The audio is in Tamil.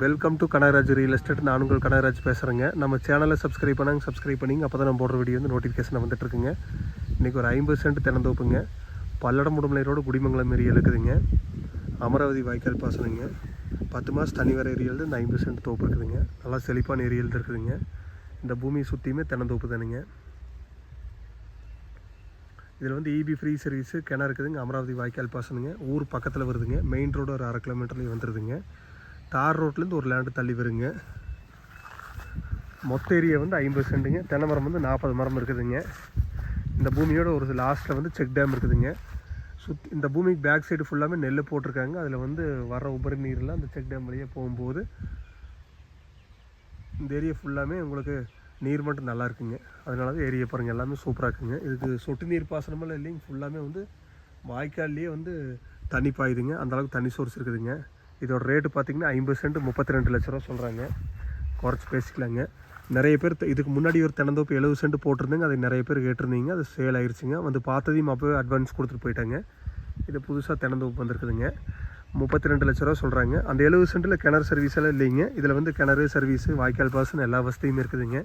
Welcome to Kanagaraj real estate நான் உங்கள் கனகராஜ் பேசுகிறேங்க நம்ம சேனலை சப்ஸ்கிரைப் பண்ணாங்க சப்ஸ்கிரைப் பண்ணிங்க அப்போ தான் நம்ம போடுற வீடியோ வந்து நோட்டிஃபிகேஷன் வந்துட்டுருக்குங்க. இன்றைக்கி ஒரு ஐம்பது சென்ட் தென்னந்தோப்புங்க பல்லடம் உடுமலை ரோடு குடிமங்கலம் ஏரியா இருக்குதுங்க அமராவதி வாய்க்கால் பாசனங்க. பத்து மாதம் தனி வர ஏரியாவில் இந்த ஐம்பது சென்ட் தோப்பு இருக்குதுங்க. நல்லா செழிப்பான ஏரியாவில் இருக்குதுங்க. இந்த பூமியை சுற்றியுமே திறந்தோப்பு தானுங்க. இதில் வந்து இபி ஃப்ரீ சர்வீஸு கிணறு இருக்குதுங்க. அமராவதி வாய்க்கால் பாசனுங்க. ஊர் பக்கத்தில் வருதுங்க. மெயின் ரோடு ஒரு அரை கிலோமீட்டர்லேயும் வந்துடுதுங்க தார் ரோட்லேருந்து ஒரு லேண்டு தள்ளி வருங்க. மொத்த ஏரியா வந்து ஐம்பது சென்ட்டுங்க. தென்னை மரம் வந்து நாற்பது மரம் இருக்குதுங்க. இந்த பூமியோட ஒரு லாஸ்ட்டில் வந்து செக் டேம் இருக்குதுங்க. சுத் இந்த பூமிக்கு பேக் சைடு ஃபுல்லாமே நெல் போட்டிருக்காங்க. அதில் வந்து வர உபரி நீர்லாம் அந்த செக் டேம் வழியாக போகும்போது இந்த ஏரியா ஃபுல்லாமே உங்களுக்கு நீர் மட்டும் நல்லா இருக்குங்க. அதனால தான் ஏரியா பாருங்கள் எல்லாமே சூப்பராக இருக்குங்க. இதுக்கு சொட்டு நீர் பாசனமெல்லாம் இல்லைங்க. ஃபுல்லாமே வந்து வாய்க்கால்லையே வந்து தண்ணி பாயுதுங்க. அந்தளவுக்கு தண்ணி சோர்ஸ் இருக்குதுங்க. இதோட ரேட்டு பார்த்தீங்கன்னா ஐம்பது சென்ட் முப்பத்தி ரெண்டு லட்ச ரூபா சொல்கிறாங்க குறைச்சி பேசிக்கலாங்க. நிறைய பேர் த- இதுக்கு முன்னாடி ஒரு தினந்தோப்பு எழுபது சென்ட் போட்டிருந்தேங்க. அதை நிறைய பேர் கேட்டிருந்தீங்க. அது சேல் ஆயிடுச்சுங்க வந்து பார்த்ததையும் அப்போவே அட்வான்ஸ் கொடுத்துட்டு போயிட்டாங்க. இது புதுசாக தினந்தோப்பு வந்திருக்குதுங்க. முப்பத்தி ரெண்டு லட்ச ரூபா சொல்கிறாங்க அந்த எழுபது சென்ட்டில் கிணறு சர்வீஸ் எல்லாம் இல்லைங்க. இதில் வந்து கிணறு சர்வீஸு வாய்க்கால் பாஸ்ன்னு எல்லா வசதியுமே இருக்குதுங்க.